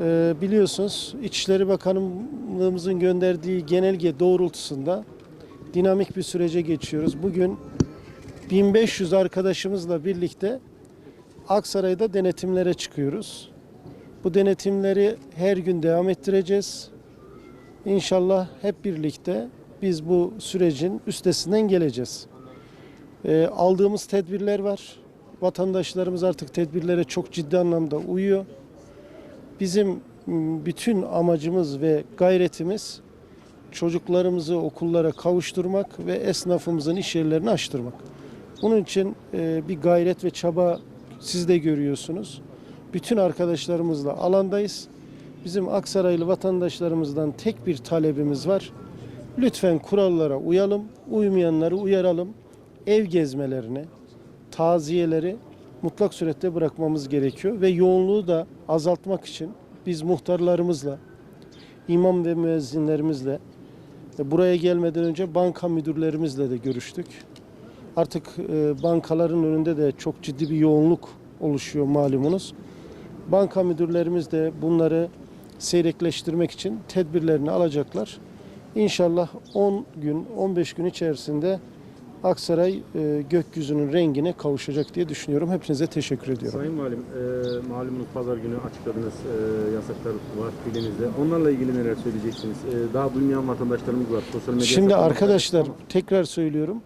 e, biliyorsunuz İçişleri Bakanlığımızın gönderdiği genelge doğrultusunda dinamik bir sürece geçiyoruz. Bugün 1500 arkadaşımızla birlikte Aksaray'da denetimlere çıkıyoruz. Bu denetimleri her gün devam ettireceğiz. İnşallah hep birlikte biz bu sürecin üstesinden geleceğiz. E, aldığımız tedbirler var. Vatandaşlarımız artık tedbirlere çok ciddi anlamda uyuyor. Bizim m, bütün amacımız ve gayretimiz çocuklarımızı okullara kavuşturmak ve esnafımızın iş yerlerini açtırmak. Bunun için e, bir gayret ve çaba siz de görüyorsunuz. Bütün arkadaşlarımızla alandayız. Bizim Aksaraylı vatandaşlarımızdan tek bir talebimiz var. Lütfen kurallara uyalım, uymayanları uyaralım. Ev gezmelerini, taziyeleri mutlak surette bırakmamız gerekiyor ve yoğunluğu da azaltmak için biz muhtarlarımızla, imam ve müezzinlerimizle buraya gelmeden önce banka müdürlerimizle de görüştük. Artık e, bankaların önünde de çok ciddi bir yoğunluk oluşuyor malumunuz. Banka müdürlerimiz de bunları seyrekleştirmek için tedbirlerini alacaklar. İnşallah 10 gün, 15 gün içerisinde Aksaray e, gökyüzünün rengine kavuşacak diye düşünüyorum. Hepinize teşekkür ediyorum. Sayın Valim, e, malumunuz pazar günü açıkladınız e, yasaklar var dilinizde. Onlarla ilgili neler söyleyeceksiniz? E, daha duymayan vatandaşlarımız var. Sosyal medya Şimdi arkadaşlar tekrar söylüyorum.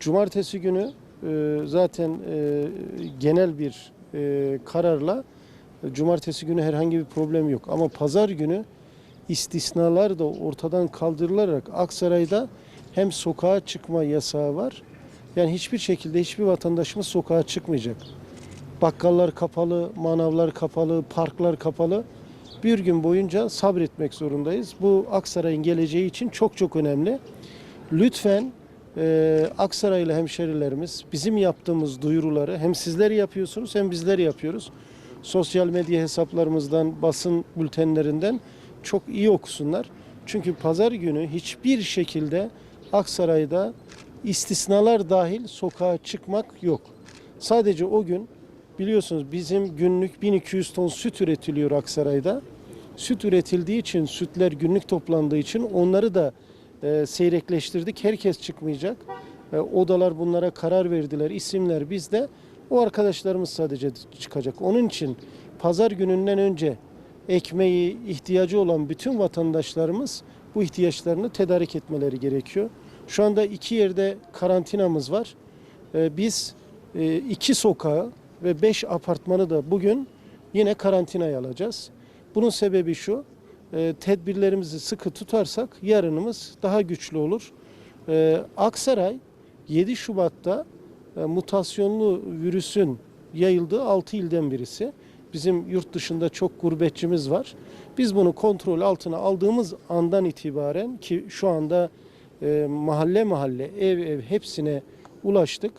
Cumartesi günü e, zaten e, genel bir e, kararla e, cumartesi günü herhangi bir problem yok. Ama pazar günü istisnalar da ortadan kaldırılarak Aksaray'da hem sokağa çıkma yasağı var. Yani hiçbir şekilde hiçbir vatandaşımız sokağa çıkmayacak. Bakkallar kapalı, manavlar kapalı, parklar kapalı. Bir gün boyunca sabretmek zorundayız. Bu Aksaray'ın geleceği için çok çok önemli. Lütfen e, Aksaraylı hemşerilerimiz bizim yaptığımız duyuruları hem sizler yapıyorsunuz hem bizler yapıyoruz. Sosyal medya hesaplarımızdan, basın bültenlerinden çok iyi okusunlar. Çünkü pazar günü hiçbir şekilde Aksaray'da istisnalar dahil sokağa çıkmak yok. Sadece o gün biliyorsunuz bizim günlük 1200 ton süt üretiliyor Aksaray'da. Süt üretildiği için, sütler günlük toplandığı için onları da e, seyrekleştirdik. Herkes çıkmayacak. E, odalar bunlara karar verdiler. İsimler bizde. O arkadaşlarımız sadece çıkacak. Onun için pazar gününden önce ekmeği ihtiyacı olan bütün vatandaşlarımız bu ihtiyaçlarını tedarik etmeleri gerekiyor. Şu anda iki yerde karantinamız var. E, biz e, iki sokağı ve beş apartmanı da bugün yine karantinaya alacağız. Bunun sebebi şu, e, tedbirlerimizi sıkı tutarsak yarınımız daha güçlü olur. E, Aksaray 7 Şubat'ta mutasyonlu virüsün yayıldığı 6 ilden birisi. Bizim yurt dışında çok gurbetçimiz var. Biz bunu kontrol altına aldığımız andan itibaren ki şu anda e, mahalle mahalle, ev ev hepsine ulaştık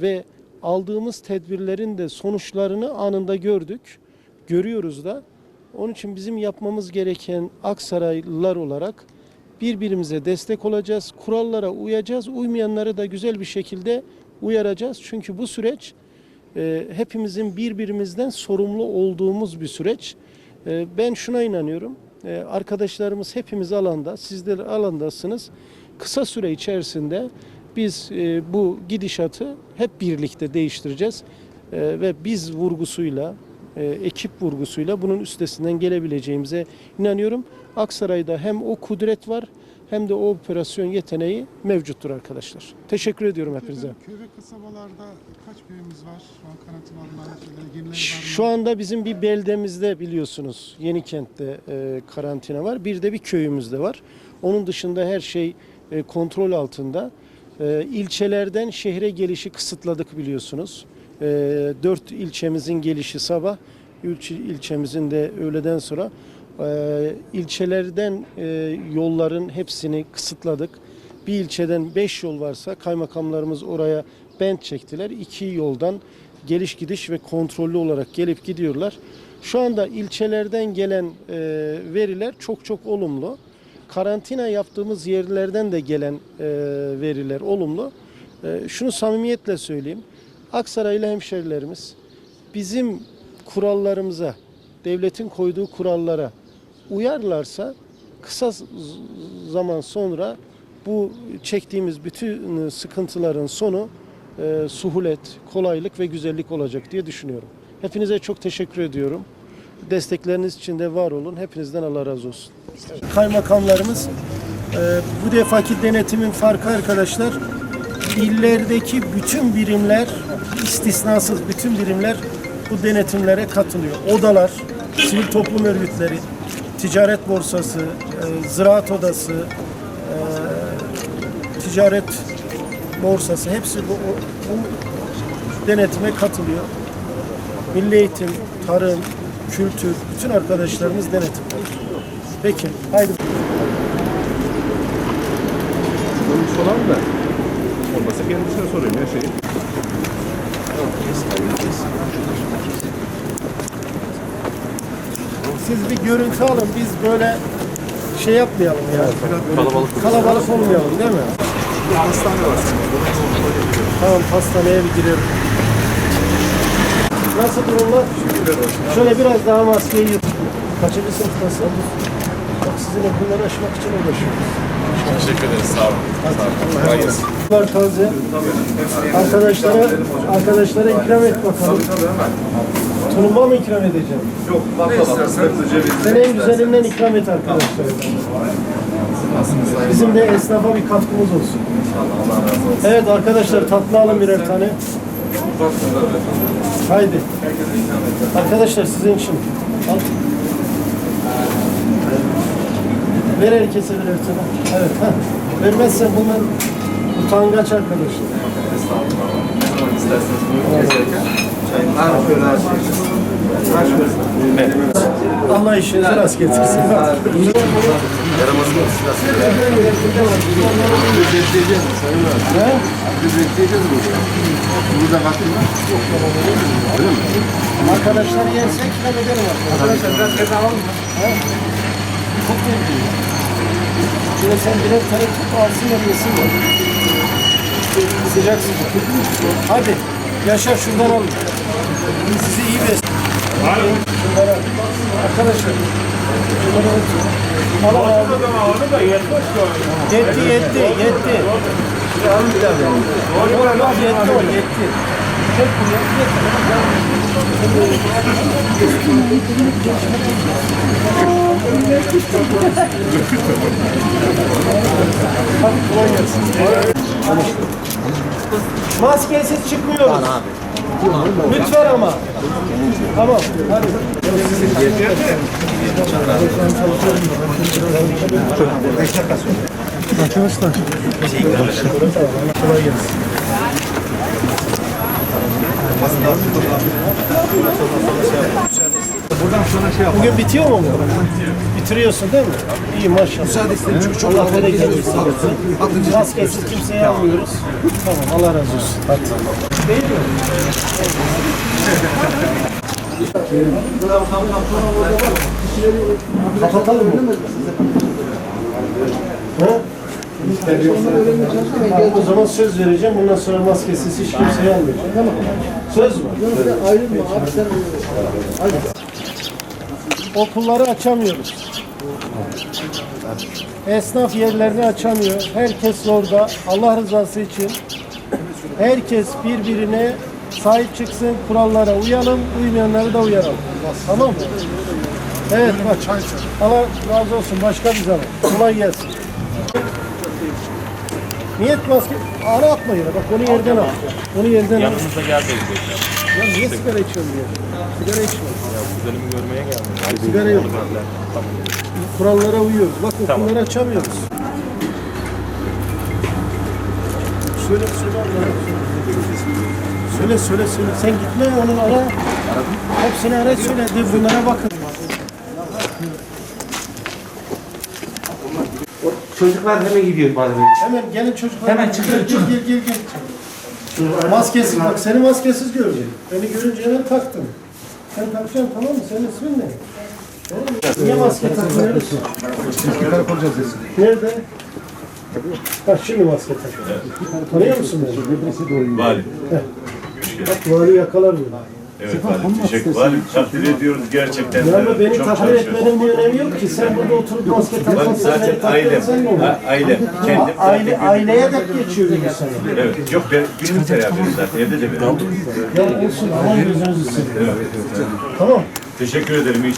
ve aldığımız tedbirlerin de sonuçlarını anında gördük. Görüyoruz da. Onun için bizim yapmamız gereken Aksaraylılar olarak birbirimize destek olacağız. Kurallara uyacağız. Uymayanları da güzel bir şekilde uyaracağız. Çünkü bu süreç e, hepimizin birbirimizden sorumlu olduğumuz bir süreç. E, ben şuna inanıyorum. E, arkadaşlarımız hepimiz alanda, sizler alandasınız. Kısa süre içerisinde biz e, bu gidişatı hep birlikte değiştireceğiz. E, ve biz vurgusuyla, e, ekip vurgusuyla bunun üstesinden gelebileceğimize inanıyorum. Aksaray'da hem o kudret var hem de o operasyon yeteneği mevcuttur arkadaşlar. Teşekkür ediyorum hepinize. Köy ve kasabalarda kaç köyümüz var? Şu an yenileri var mı? Şu anda bizim bir beldemizde biliyorsunuz Yenikent'te e, karantina var. Bir de bir köyümüzde var. Onun dışında her şey e, kontrol altında. E, ilçelerden şehre gelişi kısıtladık biliyorsunuz. E, dört ilçemizin gelişi sabah, ilçe, ilçemizin de öğleden sonra e, ilçelerden e, yolların hepsini kısıtladık. Bir ilçeden beş yol varsa kaymakamlarımız oraya bent çektiler. İki yoldan geliş gidiş ve kontrollü olarak gelip gidiyorlar. Şu anda ilçelerden gelen veriler çok çok olumlu. Karantina yaptığımız yerlerden de gelen e, veriler olumlu. E, şunu samimiyetle söyleyeyim. Aksaraylı hemşerilerimiz bizim kurallarımıza devletin koyduğu kurallara uyarlarsa kısa zaman sonra bu çektiğimiz bütün sıkıntıların sonu e, suhulet, kolaylık ve güzellik olacak diye düşünüyorum. Hepinize çok teşekkür ediyorum. Destekleriniz için de var olun. Hepinizden Allah razı olsun. Kaymakamlarımız e, bu defaki denetimin farkı arkadaşlar illerdeki bütün birimler istisnasız bütün birimler bu denetimlere katılıyor. Odalar, sivil toplum örgütleri, ticaret borsası, e, ziraat odası, e, ticaret borsası hepsi bu, bu denetime katılıyor. Milli eğitim, tarım, kültür, bütün arkadaşlarımız denetimde. Peki, haydi. Sonuç olan da olmasa kendisine sorayım her şeyi. Siz bir görüntü alın, biz böyle şey yapmayalım yani. Kalabalık. Kalabalık olmayalım değil mi? Hastane var. Tamam, hastaneye bir girelim. Nasıl durumlar? Şöyle biraz daha maskeyi yut. Kaçıncı sınıftasın? Bak sizin okulları aşmak için uğraşıyoruz. Teşekkür ederiz. Sağ olun. Sağ olun. Var taze. Arkadaşlara, arkadaşlara ikram et bakalım. Tulumba mı ikram edeceğim? Yok, baklava, fıstıklı, ceviz. Sen en güzelinden ikram et arkadaşlara. Bizim de esnafa bir katkımız olsun. Evet arkadaşlar tatlı alın birer tane. Haydi. Arkadaşlar sizin için. Al. Ver herkese birer tane. Evet. Ha. Vermezsen bunlar utangaç arkadaşlar. Allah işinizi rast getirsin. Arkadaşlar yerse ikram ederim arkadaşlar. biraz kez alalım? Çok iyi. Şöyle sen birer tane tut alsınlar yesinler. Sıcak sıcak. Hadi Yaşar şundan alın. Sizi iyi besin. Şunlara. Arkadaşlar. Şunları alın. Al al. Yetti yetti yetti. Yok yok yetti o yetti. Çek buraya. Hadi kolay gelsin. Maskesiz çıkmıyoruz. Lütfen ama. Tamam. Hadi. Arkadaşlar. Kolay gelsin. Bugün bitiyor mu bu? Bitiriyorsun değil mi? İyi maşallah. Müsaade istedim çünkü çok Allah bereket versin. Maskesiz kimseye almıyoruz. Tamam Allah razı olsun. Hadi. Değil mi? Kapatalım mı? Ha? O zaman söz vereceğim. Bundan sonra maskesiz hiç kimseye almayacağım. Tamam. Söz mü? Okulları açamıyoruz. Esnaf yerlerini açamıyor. Herkes orada. Allah rızası için herkes birbirine sahip çıksın, kurallara uyalım, uymayanları da uyaralım. Tamam mı? Evet bak. Allah razı olsun. Başka bir zaman. Kolay gelsin. Niyet maske. Ara atma yine. Bak onu yerden al. Onu yerden al. Yanımıza gelmeyiz. Ya niye sigara içiyorsun diye? Sigara içme. Kuzenimi görmeye geldim. Sigara yok. Kurallara uyuyoruz. Bak okulları açamıyoruz. Söyle söyle. Söyle söyle söyle. Sen gitme onun ara. Hepsini ara söyle. De bunlara bakın. Çocuklar hemen gidiyor bari. Hemen gelin çocuklar. Hemen çıkın, Gel gel gel gel. Maskesiz bak seni maskesiz görecek. Beni görünce hemen taktın. Sen takacaksın tamam mı? Senin ismin ne? Mı? Niye maske takmıyoruz? Nerede? Bak şimdi maske tak. Tanıyor musun beni? Vali. Bak vali yakalar beni. Evet valim teşekkür Valim takdir ediyoruz gerçekten. Ya ama beni Çok takdir etmenin bir önemi yok ki. Sen burada oturup maske takmasan zaten ailem, ha, ailem, kendim. Aile, aileye de geçiyor bir insan. Evet, yok ben günlük terapiyim zaten evde de ben. Ya olsun ama gözünüzü seveyim. Tamam. Teşekkür ederim iyi.